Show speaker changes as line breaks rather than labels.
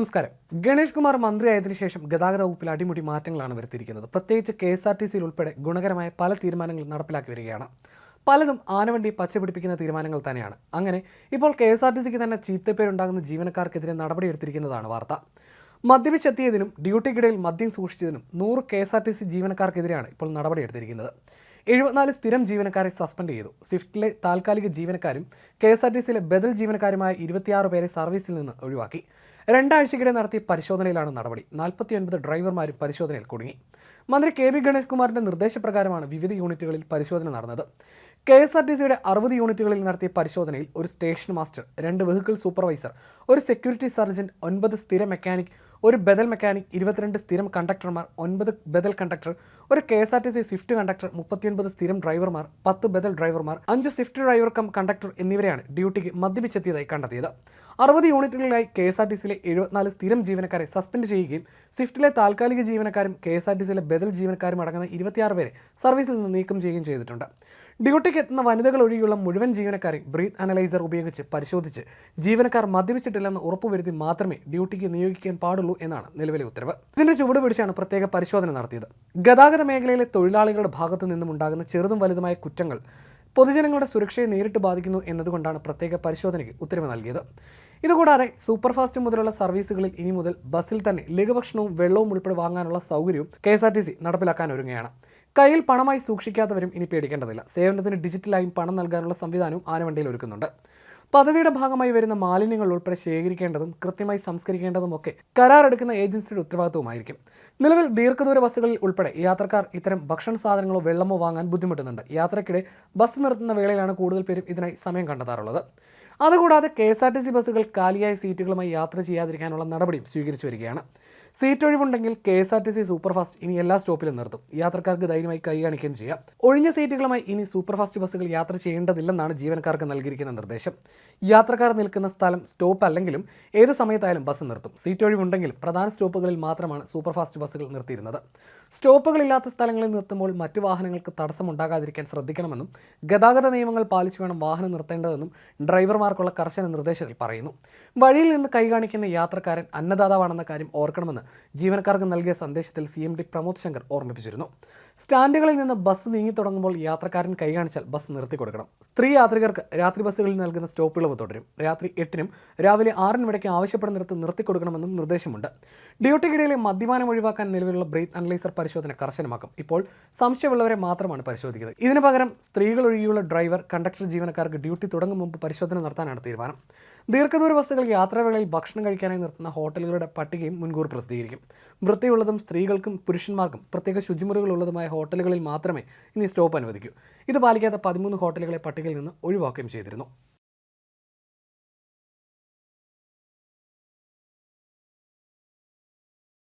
നമസ്കാരം. ഗണേഷ് കുമാർ മന്ത്രിയായതിനു ശേഷം ഗതാഗത വകുപ്പിൽ അടിമുടി മാറ്റങ്ങളാണ് വരുത്തിയിരിക്കുന്നത്. പ്രത്യേകിച്ച് കെ എസ് ആർ ടി സിയിൽ ഉൾപ്പെടെ ഗുണകരമായ പല തീരുമാനങ്ങളും നടപ്പിലാക്കി വരികയാണ്. പലതും ആനവണ്ടി പച്ചപിടിപ്പിക്കുന്ന തീരുമാനങ്ങൾ തന്നെയാണ്. അങ്ങനെ ഇപ്പോൾ കെ എസ് ആർ ടി സിക്ക് തന്നെ ചീത്തപ്പേരുണ്ടാകുന്ന ജീവനക്കാർക്കെതിരെ നടപടിയെടുത്തിരിക്കുന്നതാണ് വാർത്ത. മദ്യപിച്ചെത്തിയതിനും ഡ്യൂട്ടിക്കിടയിൽ മദ്യം സൂക്ഷിച്ചതിനും നൂറ് K S R T C ജീവനക്കാർക്കെതിരെയാണ് ഇപ്പോൾ നടപടിയെടുത്തിരിക്കുന്നത്. എഴുപത്തിനാല് സ്ഥിരം ജീവനക്കാരെ സസ്പെൻഡ് ചെയ്തു. സ്വിഫ്റ്റിലെ താൽക്കാലിക ജീവനക്കാരും കെ എസ് ആർ ടി സിയിലെ ബദൽ ജീവനക്കാരുമായ ഇരുപത്തിയാറ് പേരെ സർവീസിൽ നിന്ന് ഒഴിവാക്കി. രണ്ടാഴ്ചക്കിടെ നടത്തിയ പരിശോധനയിലാണ് നടപടി. നാൽപ്പത്തിയൊൻപത് ഡ്രൈവർമാരും പരിശോധനയിൽ കുടുങ്ങി. മന്ത്രി കെ വി ഗണേഷ് കുമാറിന്റെ നിർദ്ദേശപ്രകാരമാണ് വിവിധ യൂണിറ്റുകളിൽ പരിശോധന നടന്നത്. കെ എസ് ആർ ടി സിയുടെ അറുപത് യൂണിറ്റുകളിൽ നടത്തിയ പരിശോധനയിൽ ഒരു സ്റ്റേഷൻ മാസ്റ്റർ രണ്ട് വെഹിക്കിൾ സൂപ്പർവൈസർ ഒരു സെക്യൂരിറ്റി സർജന്റ് ഒൻപത് സ്ഥിര മെക്കാനിക് ഒരു ബദൽ മെക്കാനിക് ഇരുപത്തിരണ്ട് സ്ഥിരം കണ്ടക്ടർമാർ ഒൻപത് ബദൽ കണ്ടക്ടർ ഒരു K S R T C swift conductor മുപ്പത്തിയൊൻപത് സ്ഥിരം ഡ്രൈവർമാർ പത്ത് ബദൽ ഡ്രൈവർമാർ അഞ്ച് സ്വിഫ്റ്റ് ഡ്രൈവർ കം കണ്ടക്ടർ എന്നിവരെയാണ് ഡ്യൂട്ടിക്ക് മദ്യപിച്ചെത്തിയതായി കണ്ടെത്തിയത്. അറുപത് യൂണിറ്റുകളിലായി കെ എസ് ആർ ടി സിയിലെ എഴുപത്തിനാല് സ്ഥിരം ജീവനക്കാരെ സസ്പെൻഡ് ചെയ്യുകയും സ്വിഫ്റ്റിലെ താൽക്കാലിക ജീവനക്കാരും കെ എസ് ആർ ടി സിയിലെ ബദൽ ജീവനക്കാരും അടങ്ങുന്ന ഇരുപത്തിയാറ് പേരെ സർവീസിൽ നിന്ന് നീക്കം ചെയ്യുകയും ചെയ്തിട്ടുണ്ട്. ഡ്യൂട്ടിക്ക് എത്തുന്ന വനിതകൾ ഒഴികെയുള്ള മുഴുവൻ ജീവനക്കാരെയും ബ്രീത്ത് അനലൈസർ ഉപയോഗിച്ച് പരിശോധിച്ച് ജീവനക്കാർ മദ്യപിച്ചിട്ടില്ലെന്ന് ഉറപ്പുവരുത്തി മാത്രമേ ഡ്യൂട്ടിക്ക് നിയോഗിക്കാൻ പാടുള്ളൂ എന്നാണ് നിലവിലെ ഉത്തരവ്. ഇതിന്റെ ചുവട് പിടിച്ചാണ് പ്രത്യേക പരിശോധന നടത്തിയത്. ഗതാഗത മേഖലയിലെ തൊഴിലാളികളുടെ ഭാഗത്തു നിന്നും ഉണ്ടാകുന്ന ചെറുതും വലുതുമായ കുറ്റങ്ങൾ പൊതുജനങ്ങളുടെ സുരക്ഷയെ നേരിട്ട് ബാധിക്കുന്നു എന്നതുകൊണ്ടാണ് പ്രത്യേക പരിശോധനയ്ക്ക് ഉത്തരവ് നൽകിയത്. ഇതുകൂടാതെ സൂപ്പർഫാസ്റ്റ് മുതലുള്ള സർവീസുകളിൽ ഇനി മുതൽ ബസ്സിൽ തന്നെ ലഘുഭക്ഷണവും വെള്ളവും ഉൾപ്പെടെ വാങ്ങാനുള്ള സൗകര്യവും K S R T C നടപ്പിലാക്കാൻ ഒരുങ്ങുകയാണ്. കയ്യിൽ പണമായി സൂക്ഷിക്കാത്തവരും ഇനി പേടിക്കേണ്ടതില്ല. സേവനത്തിന് ഡിജിറ്റലായും പണം നൽകാനുള്ള സംവിധാനവും ആനവണ്ടിയിൽ ഒരുക്കുന്നുണ്ട്. പദ്ധതിയുടെ ഭാഗമായി വരുന്ന മാലിന്യങ്ങൾ ഉൾപ്പെടെ ശേഖരിക്കേണ്ടതും കൃത്യമായി സംസ്കരിക്കേണ്ടതും ഒക്കെ കരാറെടുക്കുന്ന ഏജൻസിയുടെ ഉത്തരവാദിത്വമായിരിക്കും നിലവിൽ ദീർഘദൂര ബസ്സുകളിൽ ഉൾപ്പെടെ യാത്രക്കാർ ഇത്തരം ഭക്ഷണ സാധനങ്ങളോ വെള്ളമോ വാങ്ങാൻ ബുദ്ധിമുട്ടുന്നുണ്ട്. യാത്രക്കിടെ ബസ് നിർത്തുന്ന വേളയിലാണ് കൂടുതൽ പേരും ഇതിനായി സമയം കണ്ടെത്താറുള്ളത്. അതുകൂടാതെ K S R T C ബസ്സുകൾ കാലിയായ സീറ്റുകളുമായി യാത്ര ചെയ്യാതിരിക്കാനുള്ള നടപടിയും സ്വീകരിച്ചു വരികയാണ്. Seat ഒഴിവുണ്ടെങ്കിൽ K S R T C superfast ഇനി എല്ലാ സ്റ്റോപ്പിലും നിർത്തും. യാത്രക്കാർക്ക് ധൈര്യമായി കൈ കാണിക്കുകയും ചെയ്യാം. ഒഴിഞ്ഞ സീറ്റുകളുമായി ഇനി സൂപ്പർഫാസ്റ്റ് ബസ്സുകൾ യാത്ര ചെയ്യേണ്ടതില്ലെന്നാണ് ജീവനക്കാർക്ക് നൽകിയിരിക്കുന്ന നിർദ്ദേശം. യാത്രക്കാർ നിൽക്കുന്ന സ്ഥലം സ്റ്റോപ്പ് അല്ലെങ്കിലും ഏത് സമയത്തായാലും ബസ് നിർത്തും. സീറ്റ് ഒഴിവുണ്ടെങ്കിലും പ്രധാന സ്റ്റോപ്പുകളിൽ മാത്രമാണ് സൂപ്പർഫാസ്റ്റ് ബസ്സുകൾ നിർത്തിയിരുന്നത്. സ്റ്റോപ്പുകളില്ലാത്ത സ്ഥലങ്ങളിൽ നിർത്തുമ്പോൾ മറ്റു വാഹനങ്ങൾക്ക് തടസ്സമുണ്ടാകാതിരിക്കാൻ ശ്രദ്ധിക്കണമെന്നും ഗതാഗത നിയമങ്ങൾ പാലിച്ചു വേണം വാഹനം നിർത്തേണ്ടതെന്നും ഡ്രൈവർമാർക്കുള്ള കർശന നിർദ്ദേശത്തിൽ പറയുന്നു. വഴിയിൽ നിന്ന് കൈ കാണിക്കുന്ന യാത്രക്കാരൻ അന്നദാതാവാണെന്ന കാര്യം ഓർക്കണമെന്ന് ജീവനക്കാർക്ക് നൽകിയ സന്ദേശത്തിൽ C M D Pramod Shankar ഓർമ്മിപ്പിച്ചിരുന്നു. സ്റ്റാൻഡുകളിൽ നിന്ന് ബസ് നീങ്ങി തുടങ്ങുമ്പോൾ യാത്രക്കാരൻ കൈ കാണിച്ചാൽ ബസ് നിർത്തി കൊടുക്കണം. സ്ത്രീ യാത്രികർക്ക് രാത്രി ബസ്സുകളിൽ നൽകുന്ന സ്റ്റോപ്പ് ഇളവ് തുടരും. രാത്രി എട്ടിനും രാവിലെ ആറിനും ഇടയ്ക്ക് ആവശ്യപ്പെടുന്നിടത്ത് നിർത്തി കൊടുക്കണമെന്നും നിർദ്ദേശമുണ്ട്. ഡ്യൂട്ടിക്കിടയിലെ മദ്യപാനം ഒഴിവാക്കാൻ നിലവിലുള്ള ബ്രീത്ത് അനലൈസർ പരിശോധന കർശനമാക്കും. ഇപ്പോൾ സംശയമുള്ളവരെ മാത്രമാണ് പരിശോധിക്കുന്നത്. ഇതിനു പകരം സ്ത്രീകൾ ഒഴികെയുള്ള ഡ്രൈവർ കണ്ടക്ടർ ജീവനക്കാർക്ക് ഡ്യൂട്ടി തുടങ്ങും മുമ്പ് പരിശോധന നടത്താനാണ് തീരുമാനം. ദീർഘദൂര ബസ്സുകൾ യാത്രാവേളയിൽ ഭക്ഷണം കഴിക്കാനായി നിർത്തുന്ന ഹോട്ടലുകളുടെ പട്ടികയും മുൻകൂർ പ്രസിദ്ധീകരിക്കും. വൃത്തിയുള്ളതും സ്ത്രീകൾക്കും പുരുഷന്മാർക്കും പ്രത്യേക ശുചിമുറികളുള്ളതുമായ ഹോട്ടലുകളിൽ മാത്രമേ ഇനി സ്റ്റോപ്പ് അനുവദിക്കൂ. ഇത് പാലിക്കാത്ത പതിമൂന്ന് ഹോട്ടലുകളെ പട്ടികയിൽ നിന്ന് ഒഴിവാക്കുകയും ചെയ്തിരുന്നു.